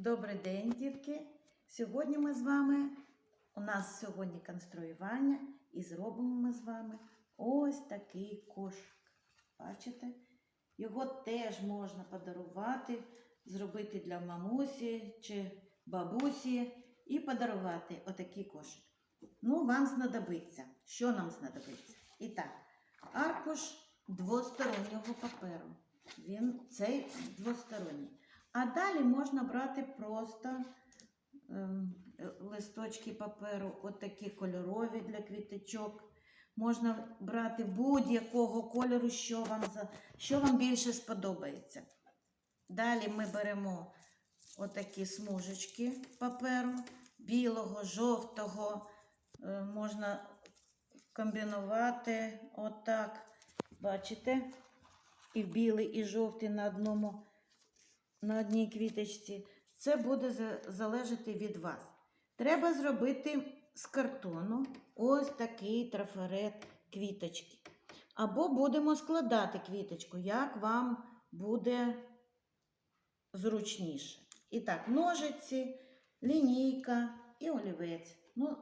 Добрий день, дітки! Сьогодні ми з вами, у нас сьогодні конструювання і зробимо ми з вами ось такий кошик. Бачите? Його теж можна подарувати, зробити для мамусі чи бабусі і подарувати отакий кошик. Ну, вам знадобиться. Що нам знадобиться? І так, аркуш двостороннього паперу. Він цей двосторонній. А далі можна брати просто ем, листочки паперу, отакі кольорові для квіточок. Можна брати будь-якого кольору, що вам, за- що вам більше сподобається. Далі ми беремо отакі смужечки паперу, білого, жовтого. Е, Можна комбінувати отак. Бачите? І білий, і жовтий на одному на одній квіточці. Це буде залежати від вас. Треба зробити з картону ось такий трафарет квіточки. Або будемо складати квіточку, як вам буде зручніше. І так, ножиці, лінійка і олівець. Ну,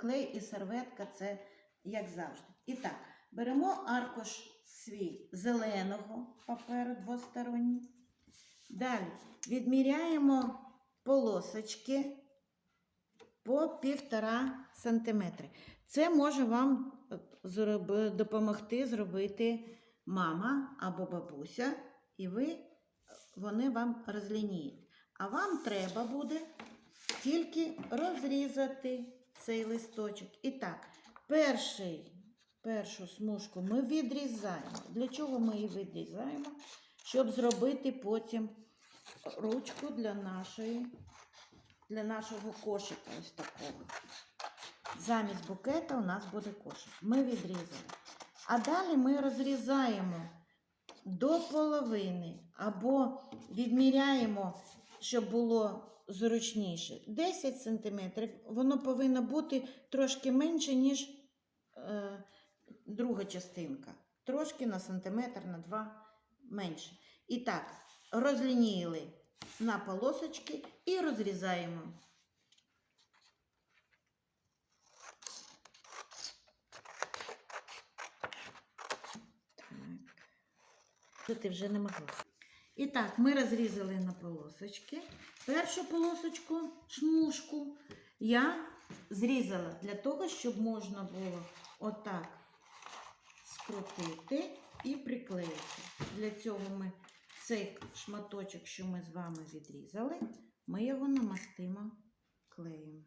клей і серветка це як завжди. І так, беремо аркуш свій зеленого паперу двосторонній. Далі відміряємо полосочки по півтора сантиметри. Це може вам е, допомогти зробити мама або бабуся, і ви, вони вам розлініють. А вам треба буде тільки розрізати цей листочок. І так, перший, першу смужку ми відрізаємо. Для чого ми її відрізаємо? Щоб зробити потім ручку для нашої, для нашого кошика. Ось такого. Замість букета у нас буде кошик. Ми відрізали. А далі ми розрізаємо до половини або відміряємо, щоб було зручніше. 10 см. Воно повинно бути трошки менше, ніж е, друга частинка. Трошки на сантиметр, на два менше. І так, розлініли на полосочки і розрізаємо. Так. Ти вже не могла. І так, ми розрізали на полосочки. Першу полосочку, шмушку, я зрізала для того, щоб можна було отак скрутити і приклеїти. Для цього ми цей шматочок, що ми з вами відрізали, ми його намастимо клеєм.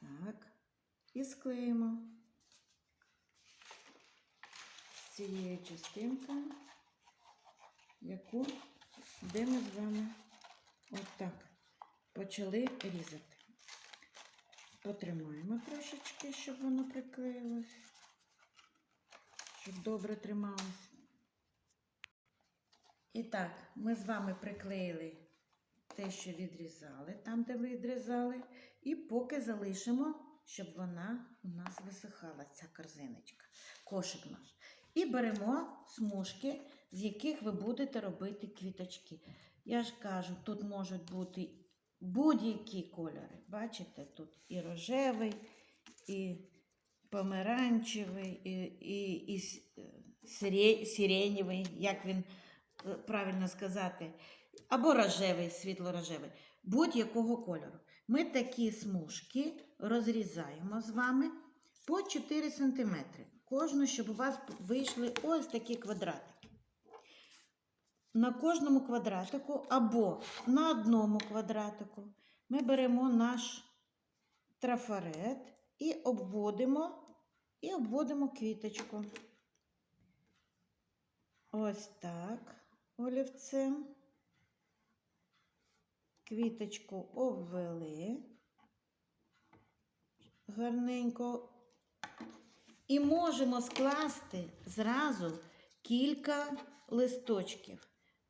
Так, і склеїмо з цією частинкою, яку, де ми з вами отак почали різати. Потримаємо трошечки, щоб воно приклеїлось, щоб добре трималось. І так, ми з вами приклеїли те, що відрізали, там, де відрізали, і поки залишимо, щоб вона у нас висихала, ця корзиночка, кошик наш. І беремо смужки, з яких ви будете робити квіточки. Я ж кажу, тут можуть бути будь-які кольори. Бачите, тут і рожевий, і помаранчевий, і, і, і сиренєвий, як він е, правильно сказати, або рожевий, світло-рожевий, будь-якого кольору. Ми такі смужки розрізаємо з вами по 4 см. Кожну, щоб у вас вийшли ось такі квадратики. На кожному квадратику або на одному квадратику ми беремо наш трафарет і обводимо, і обводимо квіточку. Ось так, олівцем. Квіточку обвели гарненько. І можемо скласти зразу кілька листочків,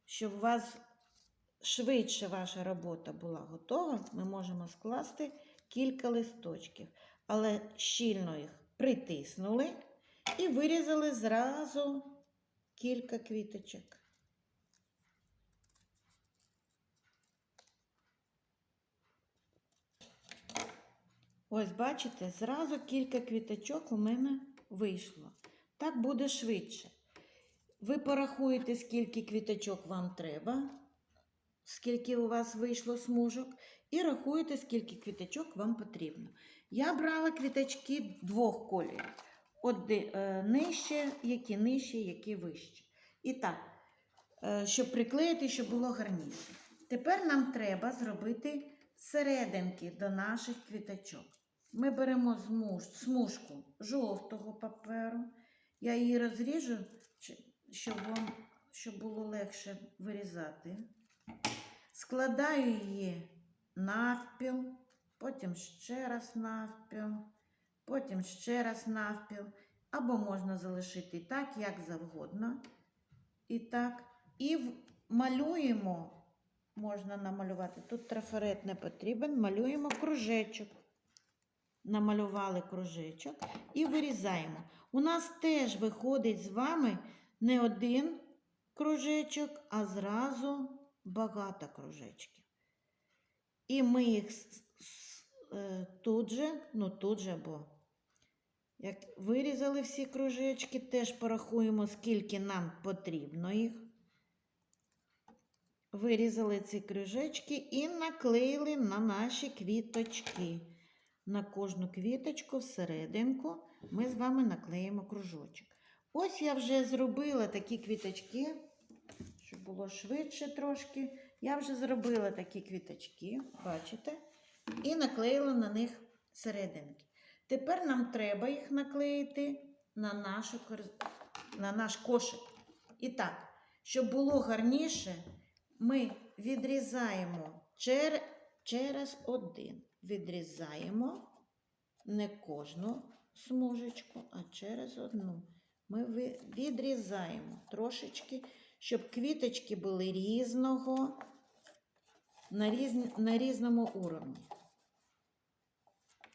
щоб у вас швидше ваша робота була готова, ми можемо скласти кілька листочків, але щільно їх притиснули І вирізали зразу кілька квіточок. Ось, бачите, зразу кілька квіточок у мене вийшло. Так буде швидше. Ви порахуєте, скільки квіточок вам треба, скільки у вас вийшло смужок, і рахуєте, скільки квіточок вам потрібно. Я брала квіточки двох кольорів. Оди, е, нижче, які нижче, які вище. І так, е, щоб приклеїти, щоб було гарніше. Тепер нам треба зробити серединки до наших квіточок. Ми беремо смужку жовтого паперу. Я її розріжу, щоб, вам, щоб було легше вирізати. Складаю її навпіл, потім ще раз навпіл, потім ще раз навпіл. Або можна залишити так, як завгодно. І так. І малюємо, можна намалювати. Тут трафарет не потрібен, малюємо кружечок. Намалювали кружечок і вирізаємо. У нас теж виходить з вами не один кружечок, а зразу багато кружечків. І ми їх е, тут же, ну тут же, бо як вирізали всі кружечки, теж порахуємо, скільки нам потрібно їх. Вирізали ці кружечки і наклеїли на наші квіточки. На кожну квіточку всерединку ми з вами наклеїмо кружочок. Ось я вже зробила такі квіточки, щоб було швидше трошки. Я вже зробила такі квіточки, бачите? І наклеїла на них серединки. Тепер нам треба їх наклеїти на, нашу, на наш кошик. І так, щоб було гарніше, ми відрізаємо чер... через один. Відрізаємо не кожну смужечку, а через одну. Ми відрізаємо трошечки, щоб квіточки були різного на, різні... на різному уровні.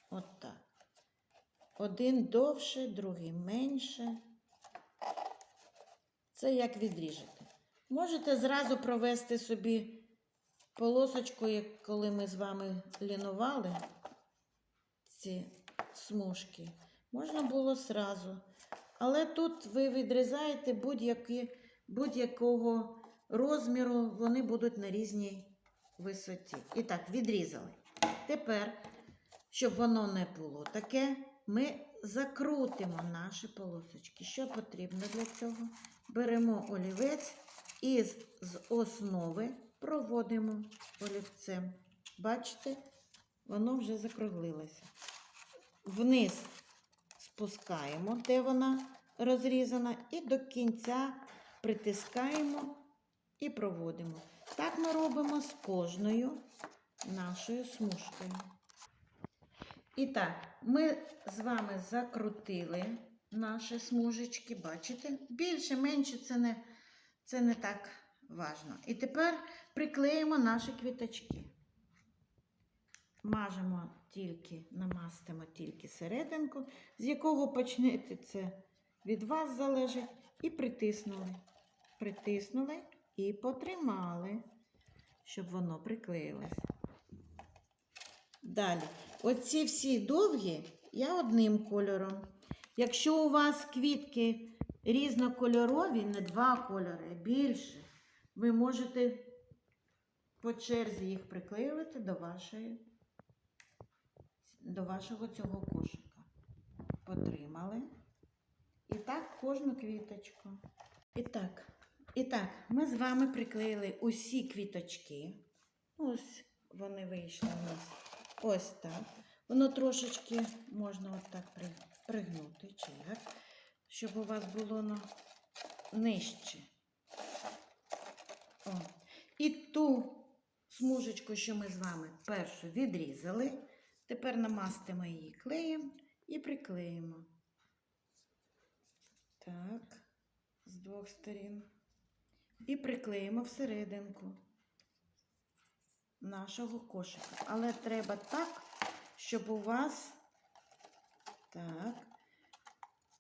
От так. Один довше, другий менше. Це як відріжете. Можете зразу провести собі полосочку, як коли ми з вами лінували ці смужки. Можна було зразу. Але тут ви відрізаєте будь-якого розміру, вони будуть на різній висоті. І так, відрізали. Тепер, щоб воно не було таке, ми закрутимо наші полосочки. Що потрібно для цього? Беремо олівець і з основи проводимо олівцем. Бачите, воно вже закруглилося. Вниз спускаємо, де вона розрізана, і до кінця притискаємо і проводимо. Так ми робимо з кожною нашою смужкою. І так, ми з вами закрутили наші смужечки, бачите? Більше, менше це не, це не так важно. І тепер приклеїмо наші квіточки. Мажемо тільки, намастимо тільки серединку, з якого почнете це від вас залежить, і притиснули. Притиснули і потримали, щоб воно приклеїлось. Далі, оці всі довгі я одним кольором. Якщо у вас квітки різнокольорові, не два кольори, а більше, ви можете по черзі їх приклеювати до вашої до вашого цього кошика. Потримали. І так кожну квіточку. І так, і так, ми з вами приклеїли усі квіточки. Ось вони вийшли у нас. Ось так. Воно трошечки можна отак при- пригнути, чи як, щоб у вас було на нижче. О. І ту смужечку, що ми з вами першу відрізали, тепер намастимо її клеєм і приклеїмо. Так, з двох сторін. І приклеїмо всерединку нашого кошика. Але треба так, щоб у вас так,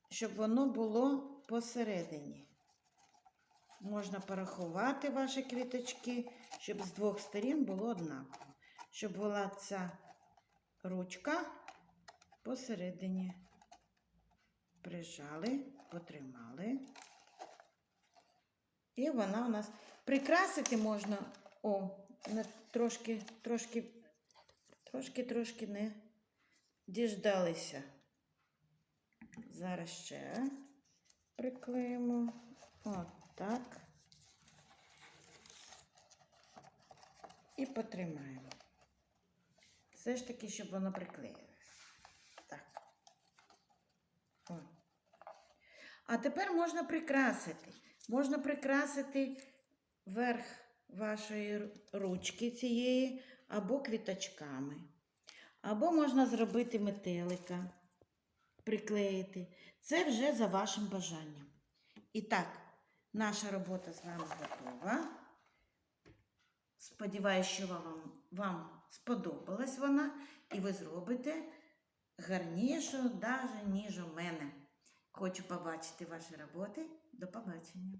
щоб воно було посередині. Можна порахувати ваші квіточки, щоб з двох сторін було однаково. Щоб була ця ручка посередині. Прижали, потримали. І вона у нас прикрасити можна. О, трошки, трошки, трошки, трошки не діждалися. Зараз ще приклеїмо. От так. І потримаємо. Все ж таки, щоб воно приклеїлось. Так. О. А тепер можна прикрасити. Можна прикрасити верх вашої ручки цієї або квіточками. Або можна зробити метелика, приклеїти. Це вже за вашим бажанням. І так, наша робота з вами готова. Сподіваюсь, що вам, вам сподобалась вона, і ви зробите гарнішу, навіть, ніж у мене. Хочу побачити ваші роботи. До побачення.